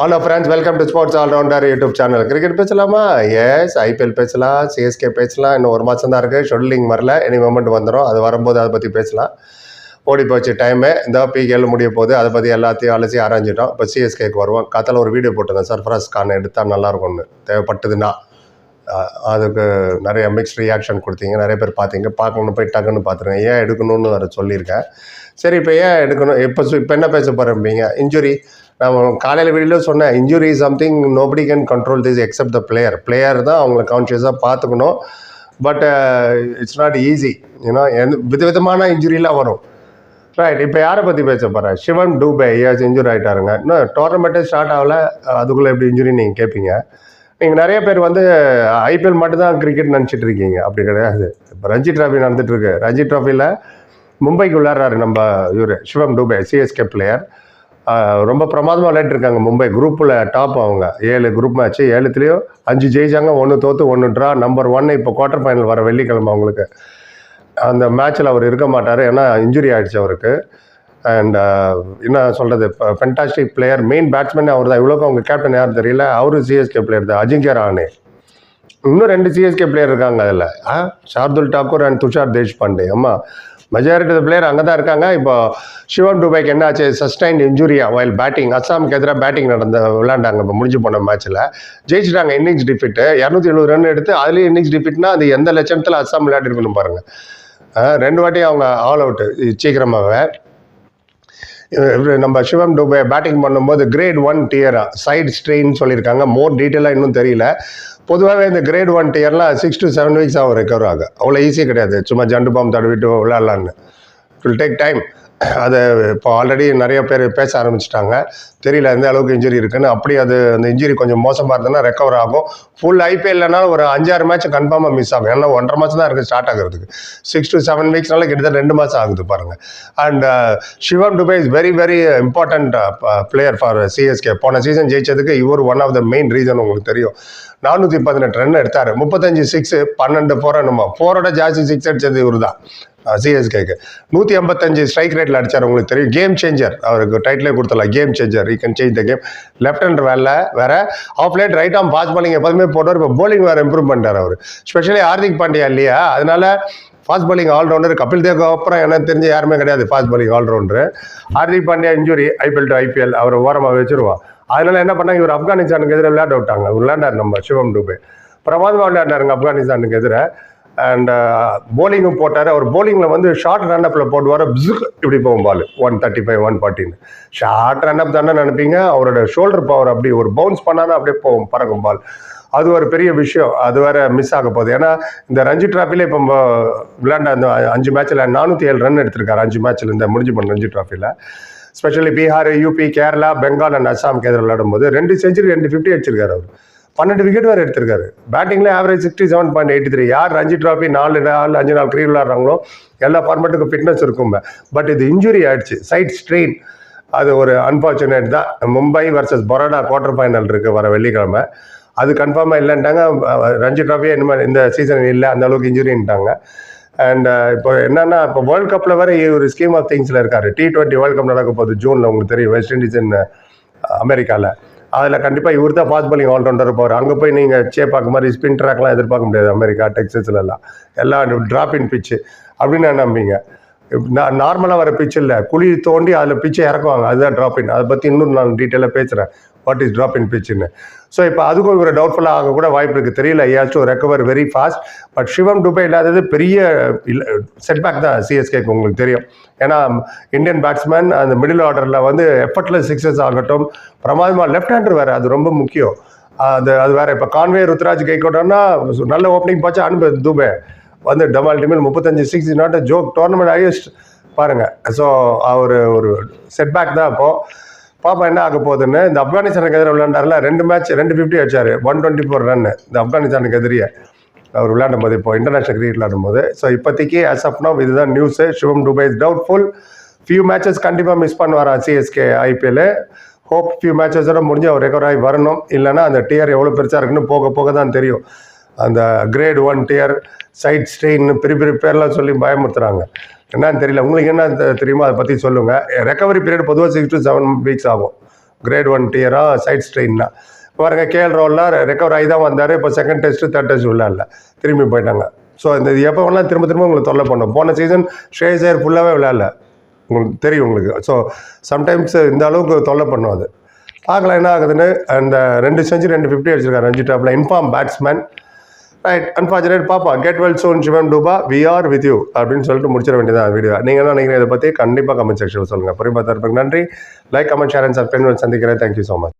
Hello friends welcome to sports allrounder YouTube channel cricket பேசலாமா? Yes IPL பேசலாம் CSK பேசலாம். இன்னும் ஒரு மாதம் தான் இருக்குது ஷெட்யூலிங் வரல. எனி மொமெண்ட் வந்துடும் அது வரும்போது அதை பற்றி பேசலாம். ஓடி போச்சு டைமு இந்த பிகேல் முடிய போது அதை பற்றி எல்லாத்தையும் அலசி ஆராய்ஞ்சிட்டோம். இப்போ சிஎஸ்கேக்கு வருவோம். கத்தில் ஒரு வீடியோ போட்டிருந்தேன். சர்ஃபராஸ் கான் எடுத்தால் நல்லாயிருக்கும்னு தேவைப்பட்டதுன்னா. அதுக்கு நிறைய மிக்ஸ் ரியாக்ஷன் கொடுத்தீங்க. நிறைய பேர் பார்த்தீங்க. பார்க்கணும் போய் டக்குன்னு பார்த்துருங்க. ஏன் எடுக்கணும்னு வேறு சொல்லியிருக்கேன். சரி இப்போ ஏன் எடுக்கணும்? இப்போ இப்போ என்ன பேச போகிறீங்க இன்ஜுரி நான் காலையில் வீடியோ சொன்னேன் injury something nobody can control this except the player player தான் அவங்கள கான்ஷியஸாக பார்த்துக்கணும். பட் இட்ஸ் நாட் ஈஸி ஏன்னா எந்த விதவிதமான இன்ஜுரியெலாம் வரும். ரைட் இப்போ யாரை பற்றி பேச போகிறேன் சிவன் டூபே ஏஸ் இன்ஜுரி ஆகிட்டாருங்க இன்னும் டோர்னமெண்ட்டே ஸ்டார்ட் ஆகல. அதுக்குள்ளே எப்படி இன்ஜுரி நீங்கள் கேட்பீங்க நீங்கள் நிறைய பேர் வந்து ஐபிஎல் மட்டும்தான் கிரிக்கெட் நினச்சிட்டு இருக்கீங்க. அப்படி கிடையாது. இப்போ ரஞ்சி ட்ராஃபி நடந்துட்டுருக்கு ரஞ்சி ட்ராஃபியில் மும்பைக்கு விளையாடுறாரு நம்ம இவர் சிவம் டூபே சிஎஸ்கே பிளேயர் ரொம்ப பிரமாதமாக விளையாட்டுருக்காங்க மும்பை. குரூப்பில் டாப் அவங்க. ஏழு குரூப் மேட்ச்சு ஏழுத்துலேயும் அஞ்சு ஜெயிச்சாங்க ஒன்று தோற்று ஒன்று ட்ரா நம்பர் ஒன்னு இப்போ குவார்ட்டர் ஃபைனல் வர வெள்ளிக்கிழமை அவங்களுக்கு. அந்த மேட்ச்சில் அவர் இருக்க மாட்டார் ஏன்னா இன்ஜுரி ஆகிடுச்சு அவருக்கு. அண்ட் என்ன சொல்கிறது ஃபென்டாஸ்டிக் பிளேயர் மெயின் பேட்ஸ்மேன் அவர் தான். இவ்வளோக்கு அவங்க கேப்டன் யார் தெரியல? அவரும் சிஎஸ்கே பிளேயர் தான். அஜிங்கிய ராணே. இன்னும் ரெண்டு சிஎஸ்கே பிளேயர் இருக்காங்க அதில். ஆ ஷார்துல் டாக்கூர் அண்ட் துஷார் தேஷ்பாண்டே. ஆமாம் மெஜாரிட்டி ஆஃப் பிளேயர் அங்கே தான் இருக்காங்க. இப்போ சிவன் டுபைக்கு என்ன ஆச்சு சஸ்டைன் இன்ஜுரியா வயல் பேட்டிங் அஸ்ஸாமுக்கு எதிராக பேட்டிங் நடந்த விளையாண்டாங்க. இப்போ முடிஞ்சு போன மேட்ச்சில் ஜெயிச்சிட்டாங்க இன்னிங்ஸ் டிஃபிட்டு இரநூத்தி எழுபது ரன் எடுத்து அதுலேயும் இன்னிங்ஸ் டிஃபிட்னா அது எந்த லட்சணத்தில் அஸ்ஸாம் விளையாடிருக்கணும் பாருங்கள் ரெண்டு வாட்டி அவங்க ஆல் அவுட்டு சீக்கிரமாகவே நம்ம சிவம் டூபே பேட்டிங் பண்ணும்போது கிரேட் ஒன் டியரா சைட் ஸ்ட்ரெயின் சொல்லியிருக்காங்க. மோர் டீட்டெயிலாக இன்னும் தெரியல. பொதுவாகவே இந்த கிரேட் ஒன் டியர்லாம் சிக்ஸ் டு செவன் வீக்ஸ் ஆகும் ரெக்கவர் ஆகும் அவ்வளோ ஈஸி கிடையாது. சும்மா ஜண்டு பாம் தடவிட்டு விளாட்லான்னு வில் டேக் டைம் அது இப்போ ஆல்ரெடி நிறைய பேர் பேச ஆரம்பிச்சிட்டாங்க. தெரியல எந்த அளவுக்கு இன்ஜுரி இருக்குன்னு. அப்படி அது அந்த இன்ஜுரி கொஞ்சம் மோசமாக இருந்ததுன்னா ரெக்கவர் ஆகும். ஃபுல் ஐபிஎல்னாலும் ஒரு அஞ்சாறு மேட்ச் கன்ஃபார்மாக மிஸ் ஆகும். ஏன்னா ஒன்றரை மாதம் தான் இருக்குது ஸ்டார்ட் ஆகிறதுக்கு. சிக்ஸ் டு செவன் வீக்ஸ்னால கிட்டத்தட்ட ரெண்டு மாதம் ஆகுது பாருங்கள் and Shivam Dube is very very important player for CSK போன சீசன் ஜெயிச்சதுக்கு இவர் one of the main reason உங்களுக்கு தெரியும். நானூற்றி பதினெட்டு ரன் எடுத்தார். முப்பத்தஞ்சு சிக்ஸு பன்னெண்டு ஃபோர் நம்ம ஃபோரோட ஜாஸ்தி சிக்ஸ் அடித்தது இவர் தான் சிஎஸ்கேக்கு நூற்றி ஐம்பத்தஞ்சு ஸ்ட்ரைக் ரேட்டில் அடிச்சார் உங்களுக்கு தெரியும். கேம் சேஞ்சர் அவருக்கு டைட்டிலே கொடுத்துடலாம். Game changer you can change the game left hand வேலை வேற. Off light right arm fast bowling எப்போதுமே போடுவார். இப்போ போலிங் வேறு இம்ப்ரூவ் பண்ணிட்டார் அவர். ஸ்பெஷலி ஹார்திக் பாண்டியா இல்லையா? அதனால fast bowling allrounder Kapil Dev அப்புறம் எனக்கு தெரிஞ்ச யாருமே கிடையாது. Fast bowling allrounder Hardik Pandya injury IPL to IPL அவர் ஓரமாக வச்சுருவான். அதனால என்ன பண்ணாங்க? இவர் ஆப்கானிஸ்தானுக்கு எதிராக விளையாட விட்டாங்க. விளையாண்டார் நம்ம சிவம் டூபே. பிரமாதமாக விளையாண்டாருங்க ஆப்கானிஸ்தானுக்கு எதிராக அண்ட் போலிங்கும் போட்டார். அவர் போலிங்கில் வந்து ஷார்ட் ரன்அப்பில் போடுவார். பிசுக் இப்படி போகும் ball one thirty five one ஃபார்ட்டின்னு short run up தானே நினைப்பீங்க? அவரோட ஷோல்டர் பவர் அப்படி ஒரு பவுன்ஸ் பண்ணாலும் அப்படியே போகும் பறக்கும் பால் அது ஒரு பெரிய விஷயம். அது வேற மிஸ் ஆக போகுது. ஏன்னா இந்த ரஞ்சி டிராஃபில இப்போ நம்ம விளையாண்ட அந்த அஞ்சு மேட்ச்சில் நானூற்றி ஏழு ரன் எடுத்திருக்காரு அஞ்சு மேட்ச்சில் இந்த முடிஞ்சு பண்ண Ranji டிராஃபியில் specially Bihar UP Kerala Bengal and அஸ்ஸாமுக்கு எதிராக விளையாடும் போது ரெண்டு செஞ்சுரி ரெண்டு ஃபிஃப்டி அடிச்சிருக்காரு அவர். பன்னெண்டு விக்கெட் வேறு எடுத்திருக்காரு. பேட்டிங்கில் average sixty seven point eighty three யார் ரஞ்சி ட்ராஃபி நாலு நாள் அஞ்சு நாள் கிரிக்கெட் விளாட்றாங்களோ எல்லா ஃபார்மேட்டுக்கும் ஃபிட்னஸ் இருக்கும். பட் இது இன்ஜுரி ஆயிடுச்சு. சைட் ஸ்ட்ரெயின் அது ஒரு அன்ஃபார்ச்சுனேட் தான். Mumbai versus Baroda quarter final இருக்குது வர வெள்ளிக்கிழமை. அது கன்ஃபார்மாக இல்லைன்ட்டாங்க. ரஞ்சி ட்ராஃபியே இனிமேல் இந்த சீசன் இல்லை. அந்த அளவுக்கு இன்ஜுரின்ட்டாங்க அண்ட் uh, இப்போ என்னன்னா இப்போ வேர்ல்ட் கப்பில் வேறு ஒரு ஸ்கீம் ஆஃப் திங்ஸில் இருக்காரு. டி டுவெண்ட்டி வேர்ல்ட் கப் நடக்க போகுது ஜூனில் உங்களுக்கு தெரியும். வெஸ்ட் இண்டீஸ் அமெரிக்காவில் அதில் கண்டிப்பாக இவர் தான் ஃபாஸ்ட் பாலிங் ஆல்ரவுண்டர் போவார் அங்கே போய் நீங்கள் சேப்பாக்கு மாதிரி ஸ்பின் ட்ராக்லாம் எதிர்பார்க்க முடியாது. அமெரிக்கா டெக்ஸஸ்லலாம் எல்லாம் ட்ராப் இன் பிச்சு அப்படின்னு நம்பிங்க நான் நார்மலாக வர பிச் இல்லை. குழி தோண்டி அதில் பிச்சை இறக்குவாங்க. அதுதான் ட்ராப் இன் அதை பற்றி இன்னும் நான் டீட்டெயிலாக பேசுகிறேன் வாட் இஸ் ட்ராப் இன் பிச்சுன்னு ஸோ இப்போ அதுக்கும் இவர் டவுட்ஃபுல்லாக ஆக கூட வாய்ப்பு இருக்குது தெரியல as to recover very fast but Shivam Dube இல்லாதது பெரிய செட்பேக் தான் சிஎஸ்கேக்கு உங்களுக்கு தெரியும். ஏன்னா இந்தியன் பேட்ஸ்மேன் அந்த மிடில் ஆர்டரில் வந்து எஃபர்ட்லெஸ் சிக்ஸஸ் ஆகட்டும். பிரமாதமாக லெஃப்ட் ஹேண்டர் வேறு அது ரொம்ப முக்கியம். அது அது வேற. இப்போ கான்வே ருத்ராஜ் கைக்கோட்டோன்னா நல்ல ஓப்பனிங் போச்சா அனுப்பு தூபே வந்து டபுள் டிமில் முப்பத்தஞ்சு six not joke tournament highest பாருங்கள் ஸோ அவர் ஒரு செட்பேக் தான் அப்போது பாப்பா என்ன ஆக போகுதுன்னு இந்த ஆப்கானிஸ்தானுக்கு எதிராக விளையாண்டார்ல ரெண்டு மேட்ச் ரெண்டு ஃபிஃப்டி அடிச்சார். ஒன் டுவெண்ட்டி ஃபோர் ரன் இந்த ஆப்கானிஸ்தானுக்கு எதிரியே அவர் விளையாடும் போது இப்போ இன்டர்நேஷனல் கிரிக்கெட் விளையாடும் போது ஸோ இப்போதைக்கு ஆஸ் அப் நோ இதுதான் news Shivam Dube is doubtful few matches கண்டிப்பாக மிஸ் பண்ணுவாரா சிஎஸ்கே ஐபிஎல் ஹோப் ஃபியூ மேட்சஸோட முடிஞ்சு அவர் ரெக்கவர் ஆகி வரணும். இல்லைன்னா அந்த டியர் எவ்வளோ பெருசாக இருக்குன்னு போக போக தான் தெரியும். அந்த grade one tear side strain பெரிய பெரிய பேர்லாம் சொல்லி பயமுறுத்துறாங்க. என்னன்னு தெரியல. உங்களுக்கு என்ன தெரியுமோ அதை பற்றி சொல்லுங்கள் ரெக்கவரி பீரியட் பொதுவாக சிக்ஸ் டு செவன் வீக்ஸ் ஆகும். கிரேட் ஒன் டியராக சைட் ஸ்ட்ரெயின்னா பாருங்க கேஎல் ரோல்லாம் ரெக்கவர் ஆகி தான் வந்தார். இப்போ செகண்ட் டெஸ்ட்டு தேர்ட் டெஸ்ட் விளையாடல திரும்பி போயிட்டாங்க. ஸோ இந்த இது எப்போ வேணாலும் திரும்ப திரும்ப உங்களுக்கு தொல்லை பண்ணும். போன சீசன் ஷேசர் ஃபுல்லாகவே விளையாடல. உங்களுக்கு தெரியும் உங்களுக்கு. ஸோ சம்டைம்ஸ் இந்த அளவுக்கு தொல்லை பண்ணும் அது. பார்க்கலாம் என்ன ஆகுதுன்னு. அந்த ரெண்டு செஞ்சு ரெண்டு ஃபிஃப்டி அடிச்சிருக்காரு ரஞ்சி டாப்பில் in form batsman right unfortunate பாப்பா get well soon Shivam Dube we are with you அப்படின்னு சொல்லிட்டு முடிச்சிட வேண்டியதான் வீடியோ நீங்கள் என்ன நினைக்கிறீங்க இதை பற்றி கண்டிப்பாக கமெண்ட் செக்ஷனில் சொல்லுங்கள் புரியும் தரப்புக்கு நன்றி. Like comment share and subscribe சந்திக்கிறேன். Thank you so much